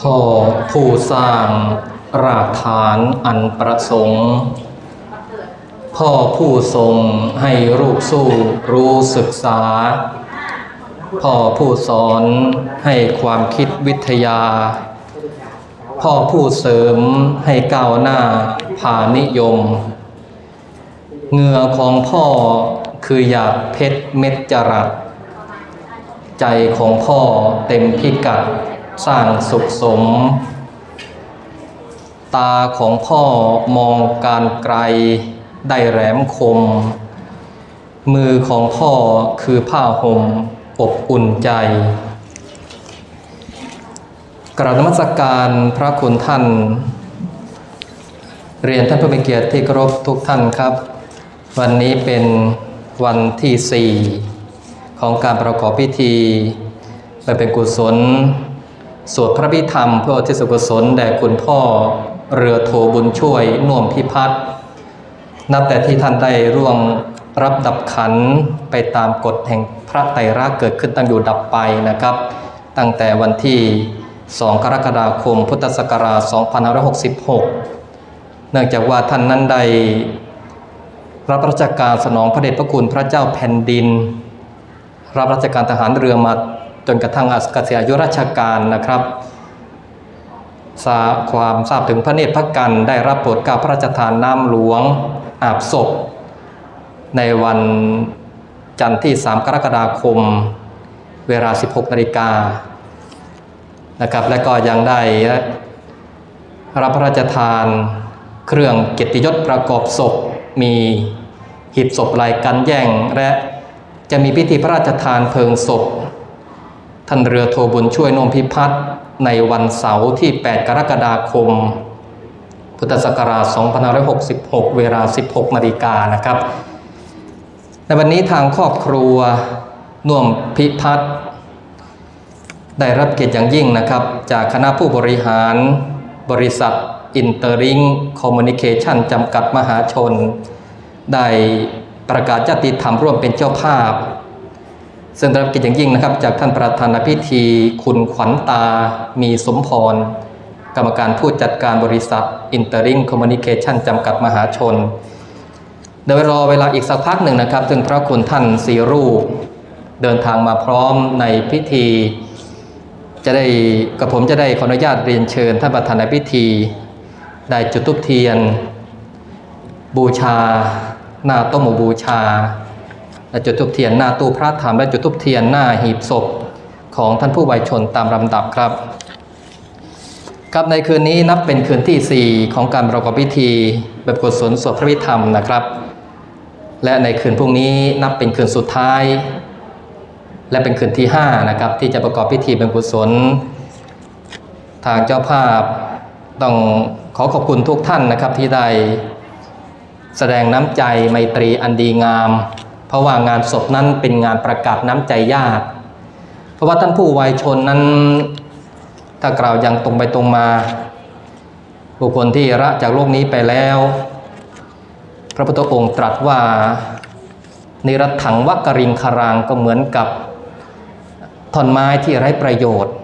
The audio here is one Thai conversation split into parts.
พ่อผู้สร้างรากฐานอันประสงค์ พ่อผู้ทรงให้รูปสู้รู้ศึกษา พ่อผู้สอนให้ความคิดวิทยา พ่อผู้เสริมให้ก้าวหน้าพานิยม เงือของพ่อคือหยาดเพชรเม็ดจรัส ใจของพ่อเต็มพิกัดสร้างสุขสม ตาของพ่อมองการไกลได้แหลมคม มือของพ่อคือผ้าห่ม อบอุ่นใจ กราบนมัสการพระคุณท่าน เรียนท่านผู้มีเกียรติที่เคารพทุกท่านครับ วันนี้เป็นวันที่ 4 ของการประกอบพิธีและเป็นกุศล สวดพระพิธรรมเพื่อที่สุกุศลแด่คุณพ่อเรือโทบุญช่วยน่วมพิพัฒน์นับแต่ที่ท่านได้ร่วง รับดับขันไปตามกฎแห่งพระไตรลักษณ์เกิดขึ้นตั้งอยู่ดับไปนะครับ ตั้งแต่วันที่ 2 กรกฎาคม พุทธศักราช 2566 เนื่องจากว่าท่านนั้นได้รับราชการสนองพระเดชพระคุณพระเจ้าแผ่นดิน รับราชการทหารเรือมาจนกระทั่งเกษียอายุราชการนะครับทราบความทราบถึงพระเนตรพระกันได้รับโปรดกาพระราชทานน้ำหลวงอาบศพ ในวันจันทร์ที่ 3 กรกฎาคม เวลา 16 นาฬิกานะครับ และก็ยังได้รับพระราชทานเครื่องเกียรติยศประกอบศพ มีหีบศพลายกันแย่ง และจะมีพิธีพระราชทานเพลิงศพ ท่านเรือโทบุญช่วยนมพิพัฒน์ในวันเสาร์ที่ 8 กรกฎาคม พุทธศักราช 2566 เวลา 16 นาฬิกานะครับ ในวันนี้ทางครอบครัวน่วมพิพัฒน์ได้รับเกียรติอย่างยิ่งนะครับ จากคณะผู้บริหารบริษัทอินเตอร์ริงคอมมูนิเคชันจำกัดมหาชน ได้ประกาศญาติธรรมร่วมเป็นเจ้าภาพ ซึ่งได้รับเกียรติอย่างยิ่งนะครับ จากท่านประธานพิธี คุณขวัญตา มีสมพร กรรมการผู้จัดการบริษัทอินเตอร์ริงคอมมูนิเคชันจำกัดมหาชน เดี๋ยวรอเวลาอีกสักพักหนึ่งนะครับซึ่งพระคุณท่านสีรูป เดินทางมาพร้อมในพิธี จะได้กับผมจะได้ขออนุญาตเรียนเชิญท่านประธานในพิธี ได้จุดทุบเทียน บูชา หน้าต้มบูชาและจุดทุบเทียนหน้าตู้พระธรรมและจุดทุบเทียนหน้าหีบศพของท่านผู้วัยชนตามลำดับครับ ครับในคืนนี้นับเป็นคืนที่ 4 ของการประกอบพิธีแบบกุศลสวดพระพิธรรมนะครับ และในคืนพรุ่งนี้นับเป็นคืนสุดท้าย และเป็นคืนที่5นะครับที่จะประกอบพิธีเป็นกุศล ทางเจ้าภาพต้องขอขอบคุณทุกท่านนะครับที่ได้แสดงน้ำใจไมตรีอันดีงาม เพราะว่างานศพนั้นเป็นงานประกาศน้ำใจญาติ เพราะว่าท่านผู้วัยชนนั้น ถ้ากล่าวอย่างตรงไปตรงมา บุคคลที่ละจากโลกนี้ไปแล้ว พระพุทธองค์ตรัสว่าในรัถังวักกริงคารางก็เหมือนกับท่อนไม้ที่ไร้ประโยชน์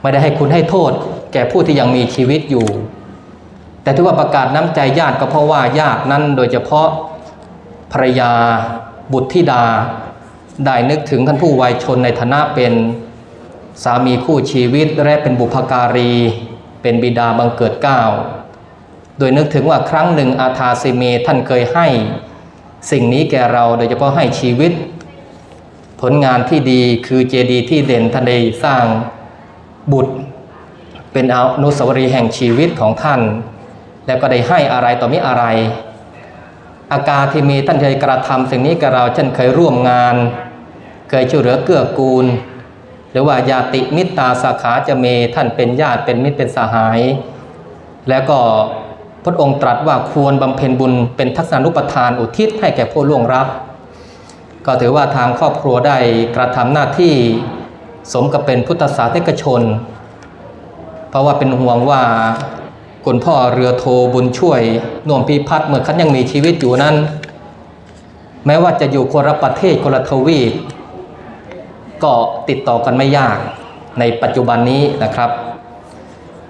ไม่ได้ให้คุณให้โทษ แก่ผู้ที่ยังมีชีวิตอยู่ แต่ที่ว่าประกาศน้ำใจญาติก็เพราะว่าญาตินั้นโดยเฉพาะภรรยาบุตรธิดา ได้นึกถึงท่านผู้วัยชนในฐานะเป็นสามีคู่ชีวิตและเป็นบุพการี เป็นบิดาบังเกิดเก้า โดยนึกถึงว่าครั้งหนึ่งอาทาซิเมท่านเคยให้ สิ่งนี้แก่เราโดยเฉพาะให้ชีวิต ผลงานที่ดีคือเจดีย์ที่เด่นท่านได้สร้างบุตร เป็นอนุสาวรีย์แห่งชีวิตของท่าน แล้วก็ได้ให้อะไรต่อมิอะไร อากาที่มีท่านเคยกระทำสิ่งนี้กับเราเช่นเคยร่วมงาน เคยช่วยเหลือเกื้อกูล หรือว่าญาติมิตรตาสาขาจะเมท่านเป็นญาติเป็นมิตรเป็นสหาย แล้วก็ พระองค์ตรัสว่าควรบำเพ็ญบุญเป็นทักษานุปทานอุทิศให้แก่ผู้ล่วงรับ ก็ถือว่าทางครอบครัวได้กระทำหน้าที่สมกับเป็นพุทธศาสนิกชน เพราะว่าเป็นห่วงว่าคุณพ่อเรือโทบุญช่วยน่วมพิพัฒน์เมื่อคันยังมีชีวิตอยู่นั้น แม้ว่าจะอยู่คนละประเทศคนละทวีปก็ติดต่อกันไม่ยากในปัจจุบันนี้นะครับ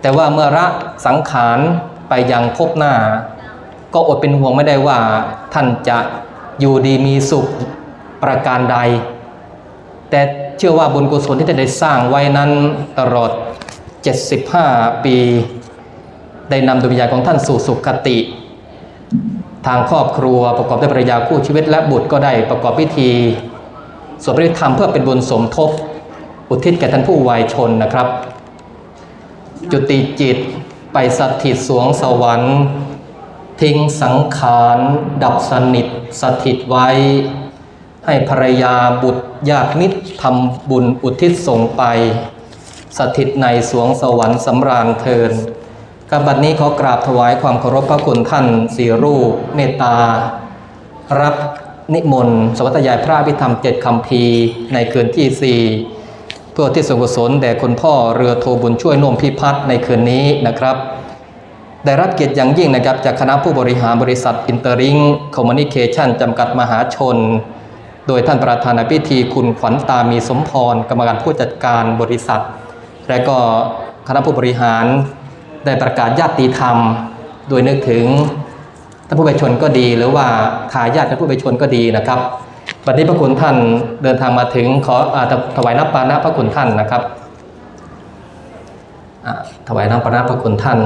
แต่ว่าเมื่อละสังขาร ไปยังพบหน้า ก็อดเป็นห่วงไม่ได้ว่า ท่านจะอยู่ดีมีสุขประการใด แต่เชื่อว่าบุญกุศลที่ท่านได้สร้างไว้นั้นตลอด 75 ปี ได้นำดวงวิญญาณของท่านสู่สุขติ ทางครอบครัวประกอบด้วยภรรยาคู่ชีวิตและบุตรก็ได้ประกอบพิธีสวดปฏิธรรมเพื่อเป็นบุญสมทบ อุทิศแก่ท่านผู้วายชนนะครับ จุติจิต ไปสถิตสวงสวรรค์ ทิ้งสังขารดับสนิทสถิตไว้ ให้ภรรยาบุตรญาติมิตรทำบุญอุทิศส่งไป สถิตในสวงสวรรค์สำราญเทินกับบัดนี้ขอกราบถวายความเคารพพระคุณท่านสี่รูปเมตตา รับนิมนต์สวัสยายพระพิธรรมเจ็ดคำพีในคืนที่สี่ เพื่อที่ส่วนกุศลแด่คุณพ่อเรือโทบุญช่วยน่วมพิพัฒน์ในคืนนี้นะครับ ได้รับเกียรติอย่างยิ่งนะครับจากคณะผู้บริหารบริษัทอินเตอร์ริงคอมมูนิเคชันจำกัดมหาชน โดยท่านประธานพิธีคุณขวัญตามีสมพร กรรมการผู้จัดการบริษัท และก็คณะผู้บริหารได้ประกาศญาติธรรม โดยนึกถึงท่านผู้ไปชนก็ดี หรือว่าทายาทท่านผู้ไปชนก็ดีนะครับ บัดนี้พระคุณท่านเดินทางมาถึงขออาถวายน้ำปานะพระคุณท่านนะครับอาถวายน้ำปานะพระคุณท่าน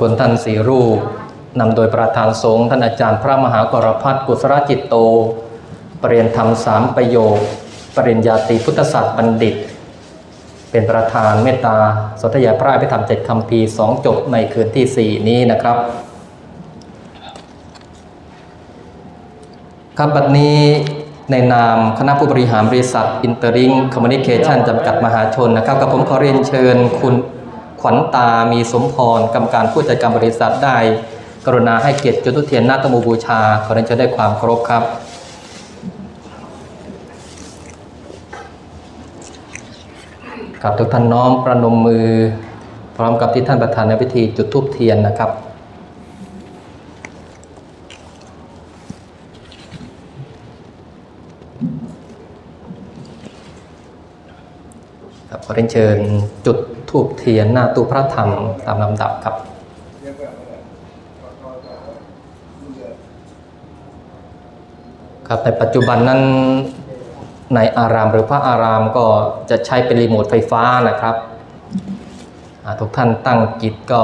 คุณท่านสีรูปนำโดยประธานสงฆ์ท่านอาจารย์พระมหากรพัฒน์กุศลจิตโต ปรริยนธรรมสามประโยค ปริญญาตรีพุทธศาสตร์บัณฑิต เป็นประธานเมตตาสนธยาพระอภิธรรมเจ็ดคำพีสองจบในคืนที่สี่นี้นะครับครับบัดนี้ในนามคณะผู้บริหารบริษัทอินเตอร์ริงคอมมูนิเคชันจำกัดมหาชนนะครับกับผมขอเรียนเชิญคุณ วัญตามีสมพรกรรมการผู้จัดการบริษัทได้ กรุณาให้เกียรติจุดทุเทียนหน้าตมูบูชาขอเรียนเชิญได้ความเคารพครับกับทุกท่านน้อมประนมมือ พร้อมกับที่ท่านประธานในพิธีจุดธูปเทียนนะครับครับขอเรียนเชิญจุด ทูบเทียนหน้าตู้พระธรรมตามลำดับครับ ครับในปัจจุบันนั้นในอารามหรือพระอารามก็จะใช้เป็นรีโมทไฟฟ้านะครับทุกท่านตั้งจิตก็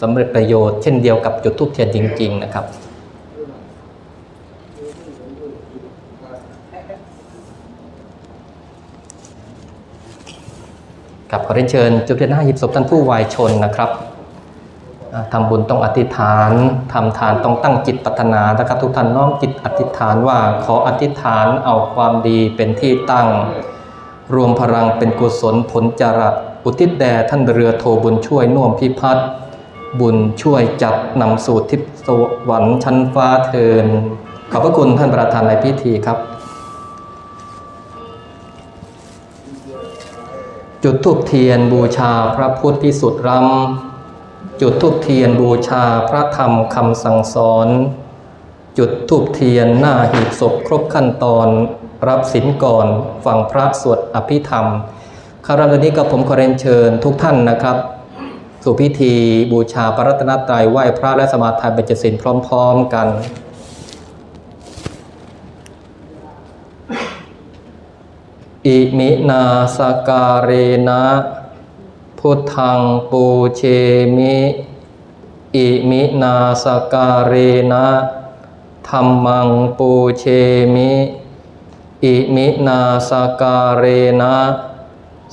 สำเร็จประโยชน์เช่นเดียวกับจุดทูบเทียนจริง ๆ นะครับ กับขอเรียนเชิญจุดเทียนห้าหยิบศพท่านผู้วายชนนะครับอ่าทำบุญต้องอธิษฐานทำทานต้องตั้งจิตปรารถนานะครับทุกท่านน้อมจิตอธิษฐานว่าขออธิษฐานเอาความดีเป็นที่ตั้ง รวมพลังเป็นกุศลผลจรัสอุทิศแด่ท่านเรือโทบุญช่วยน่วมพิพัฒน์บุญช่วยจับนำสู่ทิพย์สวรรค์ชั้นฟ้าเทินขอบพระคุณท่านประธานในพิธีครับ จุดธูปเทียนบูชาพระพุทธพิสุทธิ์รำจุดธูปเทียนบูชาพระธรรมคำสั่งสอน จุดธูปเทียนหน้าหีบศพครบขั้นตอน รับศีลก่อนฟังพระสวดอภิธรรมคารามตอนนี้กับผมขอเรียนเชิญทุกท่านนะครับ สู่พิธีบูชาพระรัตนตรัยไหว้พระและสมาทานเบญจศีลพร้อม ๆ กัน อิมินาสการเรนะ พุทธังปูเชมิ อิมินาสการเรนะธรรมังปูเชมิ อิมินาสการเรนะ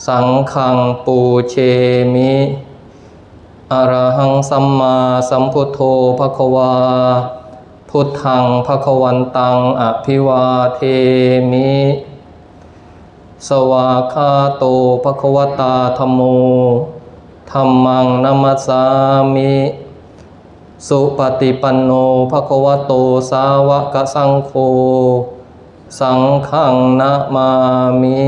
สังฆังปูเชมิอรหังสัมมาสัมพุทโธภควา พุทธังภควันตังอภิวาเทมิ สวาคาโตภควตาธรรมโมธรรมังนัมสามิ สุปฏิปันโนภควโตสาวกสังโฆ สังฆังนะมามิ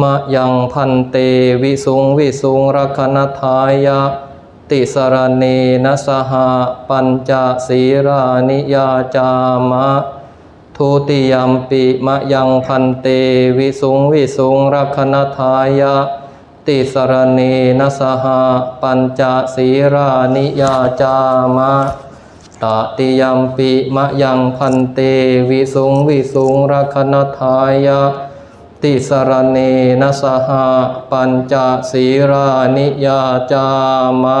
มะยังพันเตวิสุงวิสุงรักนทายะ ติสรเนนสหปัญจศีรานิยาจามะ ทุติยมปิมะยังพันเตวิสุงวิสุงรักนทายะ ติสรเนนสหปัญจศีรานิยาจามะตติยมปิมะยังพันเตวิสุงวิสุงรักนทายะ ติสรเนนสหปัญจศีรานิยาจามะ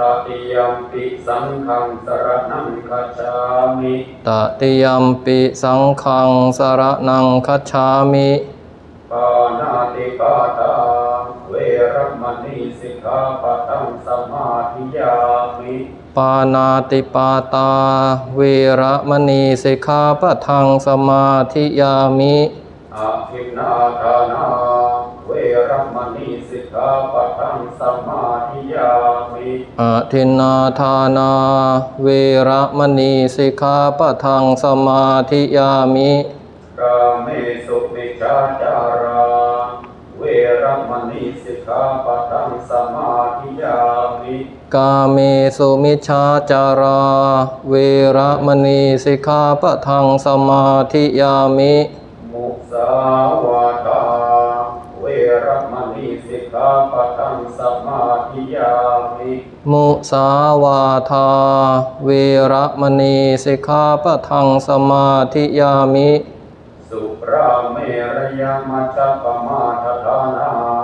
ตติยมปิสังฆังสรณังคัจฉามิตติยมปิสังฆังสรนังคัจฉามิปานาติปาตาเวรมณีสิกขาปะทังสมาธิยามิปานาติปาตาเวระมณีสิกขาปะทังสมาธิยามิ อาทินนาทานาเวรมณีสิกขาปะทังสมาธิยามิอาทินนาทานาเวระมณีสิกขาปะทังสมาธิยามิกาเมสุมิจาจาราเวรมณีสิกขาปะทังสมาธิยามิกาเมสุมิชฌาจารา เวระมณีสิกขาปะทังสมาธิยามิมุ สาวาทาเวรมณีสิกขาปะทังสมาธิยามิมุสาวาทา เวระมณีสิกขาปะทังสมาธิยามิ สุราเมรยมัจจปมาทฐานา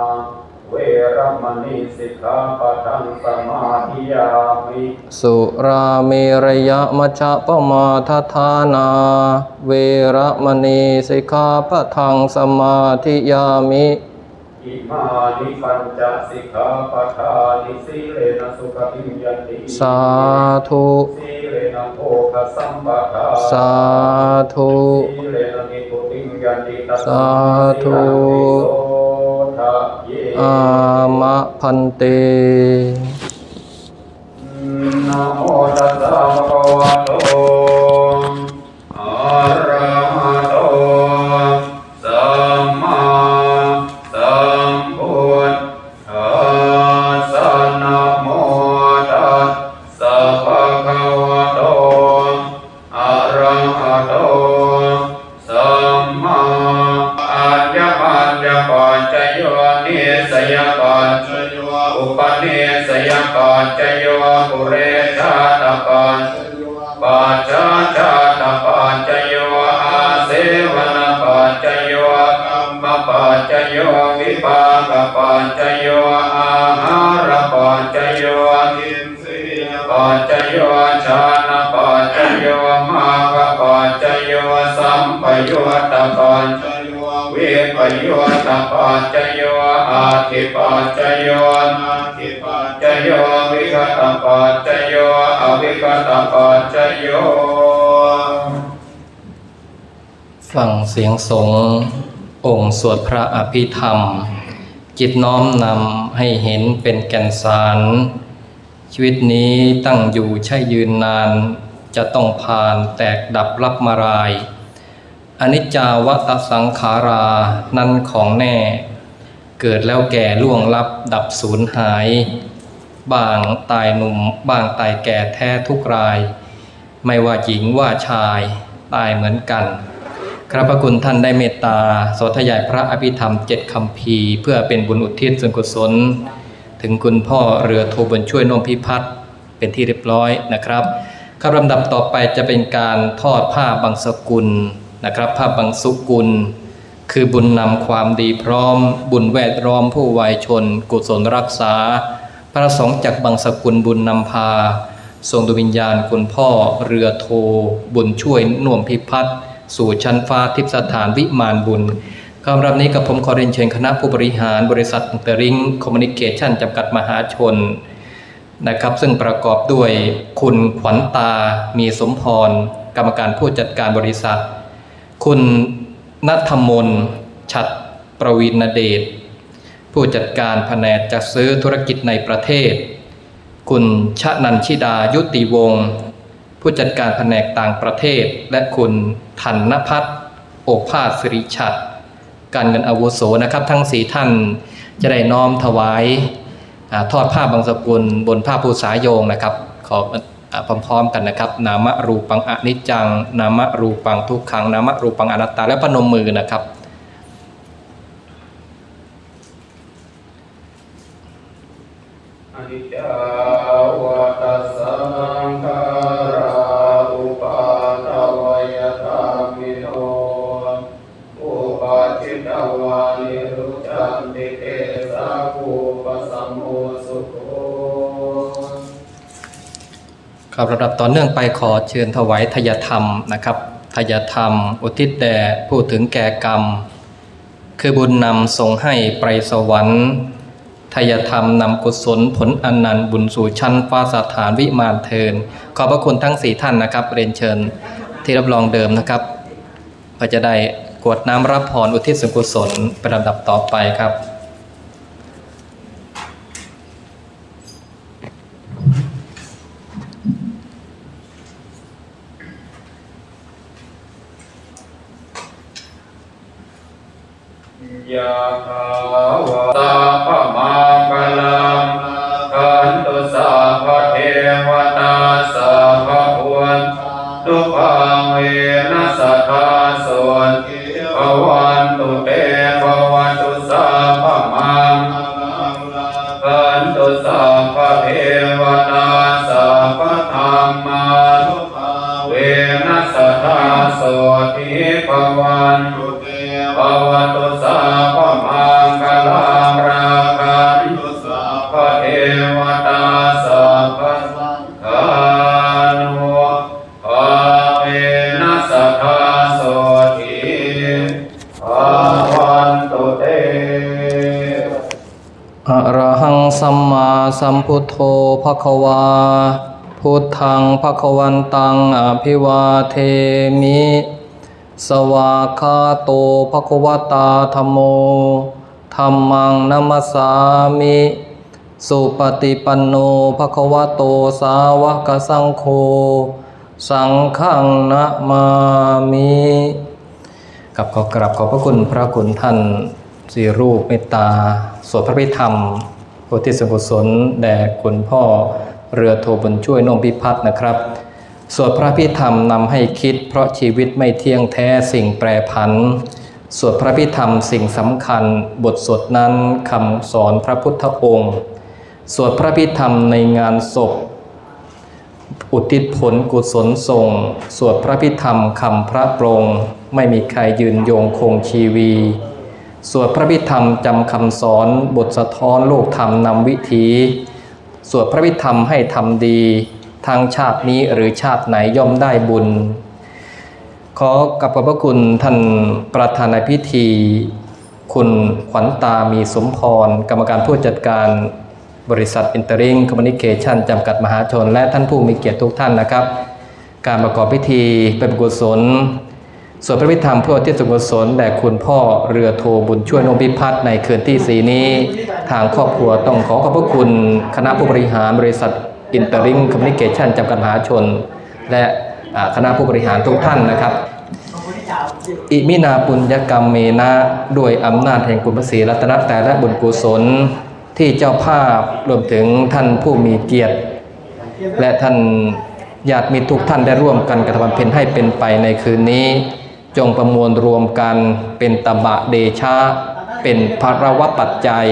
เว รมณีสิกขาปะทังสมาธิยามิสุราเมรยมัชฌะปมาทฐานา เวระมณีสิกขาปะทังสมาธิยามิอิมานิปัญจสิกขาปะทานิสีเลนะสุขติมยันติสาธุสีเลนะโภคสัมปทาสาธุสีเลนะนิพุติมยันติตัสสาธุ อามะพันเตนะโมตัสสะภะคะวะโตอะระหะโตสัมมาสัมพุทธัสสะนะโมตัสสะภะคะวะ จโยปุเรชาตปันปัจจาชาตปัจโยอาเสวนาปัจโยกรรมปัจโยวิปากปัจโยอาหารปัจโยอินทรียปัจโยชานปัจโยมากปัจโยสัมปโยุตตปัจโยวิปยตตปัจโยอาทิปัจโยนา กตปัจจโยฟังเสียงสงองค์สวดพระอภิธรรม จิตน้อมนำให้เห็นเป็นแก่นสาร ชีวิตนี้ตั้งอยู่ใช่ยืนนาน จะต้องผ่านแตกดับรับมาราย อนิจจาวัตสังขารานั้นของแน่ เกิดแล้วแก่ล่วงลับดับสูญหาย บางตายหนุ่ม บางตายแก่แท้ทุกราย ไม่ว่าหญิงว่าชายตายเหมือนกันพระพระคุณท่านได้เมตตาสธยายพระอภิธรรมเจ็ดคำพีเพื่อเป็นบุญอุทิศส่วนกุศล ถึงคุณพ่อเรือโทบุญช่วยนมพิพัฒน์เป็นที่เรียบร้อยนะครับครับลำดับต่อไปจะเป็นการทอดผ้าบางสกุลนะครับ ผ้าบางสุกุล คือบุญนำความดีพร้อม บุญแวดล้อมผู้วายชน กุศลรักษา พระสงฆ์จากบางสกุลบุญนำพาทรงดวงวิญญาณคุณพ่อเรือโท บุญช่วยน่วมพิพัฒน์สู่ชั้นฟ้าทิพสถานวิมานบุญคำรับนี้กับผมขอเรียนเชิญคณะผู้บริหารบริษัทเตอริงคอมมิวนิเคชันจำกัดมหาชนนะครับซึ่งประกอบด้วยคุณขวัญตา มีสมพร กรรมการผู้จัดการบริษัท คุณนัทมน ชัดประวินเดช ผู้จัดการแผนกจัดซื้อธุรกิจในประเทศ คุณชะนันชิดายุติวงศ์ผู้จัดการแผนกต่างประเทศ และคุณธันพัฒน์โอภาสสิริชัด การเงินอาวุโสนะครับ ทั้งสี่ท่านจะได้น้อมถวายอทอดผ้าบางสกุลบนผ้าภูษาโยงนะครับขออพร้อมๆกันนะครับ นามะรูปังอนิจจัง นามะรูปังทุกขัง นามะรูปังอนัตตาและพนมมือนะครับ ครับระดับต่อเนื่องไปขอเชิญถวายทายธรรมนะครับทายธรรม อุทิศแด่ผู้ถึงแก่กรรม คือบุญนำส่งให้ไปสวรรค์ทายธรรมนำกุศลผลอนนันต์บุญสู่ชั้นฟ้าสถานวิมานเทิน ขอบพระคุณทั้งสี่ท่านนะครับ เรียนเชิญที่รับรองเดิมนะครับเพื่อจะได้กวดน้ำรับพรอุทิศส่วนกุศลเป็นลำดับต่อไปครับ ระหังสัมมาสัมพุทโธภควา พุทธังภควันตังอภิวาเทมิ สวาคาโตภควตาธรมโมธรรมังนัมสามิ สุปฏิปันโนภควโตสาวกสังโฆ สังฆังนะมามิกับขอกราบขอบพระคุณพระคุณท่านสี่รูปเมตตา สวดพระพิธรรมอุทิศส่วนกุศลแด่คุณพ่อเรือโทบุญช่วยนมพิพัฒน์นะครับ สวดพระพิธรรมนำให้คิด เพราะชีวิตไม่เที่ยงแท้สิ่งแปรผัน สวดพระพิธรรมสิ่งสำคัญ บทสวดนั้นคำสอนพระพุทธองค์ สวดพระพิธรรมในงานศพ อุทิศผลกุศลส่งสวดพระพิธรรมคำพระปรง ไม่มีใครยืนโยงคงชีวี สวดพระพิธรรมจำคำสอนบทสะท้อนโลกธรรมนำวิถีสวดพระพิธรรมให้ทำดีทางชาตินี้หรือชาติไหนย่อมได้บุญ ขอกับขอบพระคุณท่านประธานในพิธี คุณขวัญตามีสมพร กรรมการผู้จัดการบริษัทอินเตอร์ริงคอมมิวนิเคชันจำกัดมหาชน และท่านผู้มีเกียรติทุกท่านนะครับ การประกอบพิธีเป็นกุศล สวดพระพิธรรมเพื่อที่สุกุศลแด่คุณพ่อเรือโทบุญช่วยนงพิพัฒน์ในคืนที่สีนี้ ทางครอบครัวต้องขอขอบพระคุณ คณะผู้บริหารบริษัทอินเตอร์ริงคอมมิวนิเคชันจำกัดมหาชน และคณะผู้บริหารทุกท่านนะครับ อิมินาปุญญกรรมเมนะด้วยอำนาจแห่งคุณพระศรีรัตนตรัยและบุญกุศลที่เจ้าภาพรวมถึงท่านผู้มีเกียรติ และท่านญาติมิตรทุกท่านได้ร่วมกันกระทำบำเพ็ญให้เป็นไปในคืนนี้ จงประมวลรวมกันเป็นตบะเดชะ เป็นภารวปัจจัย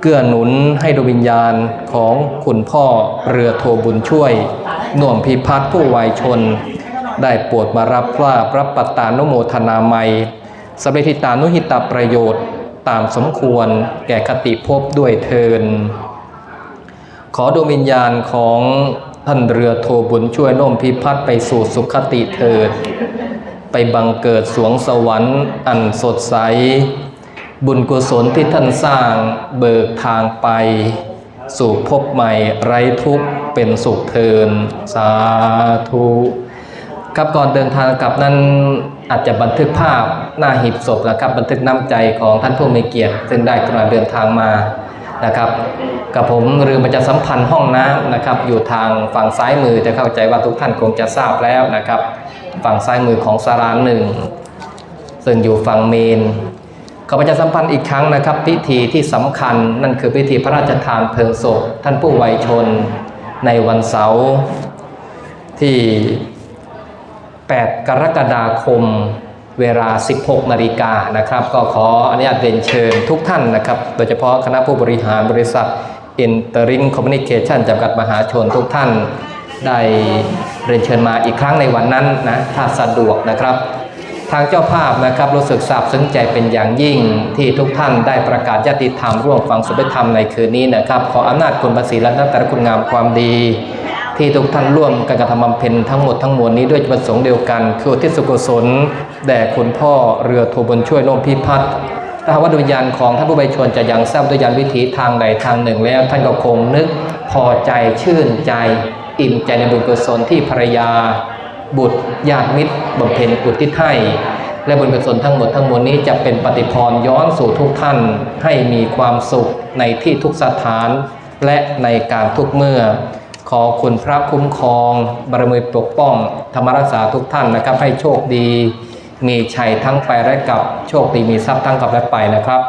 เกื้อหนุนให้ดวงวิญญาณของคุณพ่อเรือโทบุญช่วย หน่วมพิพัฒน์ผู้วัยชน ได้ปรดมารับว่าพระปัตตานุโมทนาไมยสำเร็จทิตานุหิตาประโยชน์ตามสมควรแก่คติภพด้วยเทิน ขอดวงวิญญาณของท่านเรือโทบุญช่วยโน้มพิพัฒน์ไปสู่สุขติเถิด ไปบังเกิดสวงสวรรค์อันสดใส บุญกุศลที่ท่านสร้างเบิกทางไป สู่ภพใหม่ไร้ทุกข์เป็นสุขเทิน สาธุครับก่อนเดินทางกลับนั้นอาจจะบันทึกภาพหน้าหีบศพนะครับ บันทึกน้ำใจของท่านผู้มีเกียรติซึ่งได้กรุณาเดินทางมานะครับกับผมลืมประชาสัมพันธ์ห้องน้ำนะครับ อยู่ทางฝั่งซ้ายมือจะเข้าใจว่าทุกท่านคงจะทราบแล้วนะครับ ฝั่งซ้ายมือของสารานหนึ่งซึ่งอยู่ฝั่งเมนขอประชาสัมพันธ์อีกครั้งนะครับ พิธีที่สำคัญนั่นคือพิธีพระราชทานเพลิงศพท่านผู้วัยชนในวันเสาร์ที่ 8 กรกฎาคมเวลา 16 นาฬิกานะครับ ก็ขออนุญาตเรียนเชิญทุกท่านนะครับ โดยเฉพาะคณะผู้บริหารบริษัท Interim Communication จำกัดมหาชนทุกท่านได้ เรียนเชิญมาอีกครั้งในวันนั้นนะถ้าสะดวกนะครับ ทางเจ้าภาพนะครับรู้สึกซาบซึ้งใจเป็นอย่างยิ่ง ที่ทุกท่านได้ประกาศญาติธรรมร่วมฟังสุภธรรมในคืนนี้นะครับ ขออำนาจคุณภาษีและนักตรคุณงามความดี ที่ทุกท่านร่วมกันกระทำบำเพ็ญทั้งหมดทั้งมวลนี้ด้วยจุดประสงค์เดียวกัน คือที่สุกุศลแด่คุณพ่อเรือโทบนช่วยโนมพิพัฒน์ถ้าหาว่าดวงญาณของท่านผู้ใบชนจะยังทราบด้วยานวิถีทางใดทางหนึ่งแล้วท่านก็คงนึกพอใจชื่นใจ อิ่มใจในบุญกุศลที่ภรรยา บุตรญาติมิตรบำเพ็ญอุทิศให้และบุญกุศลทั้งหมดทั้งมวลนี้จะเป็นปฏิพรย้อนสู่ทุกท่าน ให้มีความสุขในที่ทุกสถาน และในการทุกเมื่อ ขอคุณพระคุ้มครองบารมีปกป้อง ธรรมรักษาทุกท่านนะครับ ให้โชคดี มีชัยทั้งไปและกลับโชคดีมีทรัพย์ทั้งกลับและไปนะครับ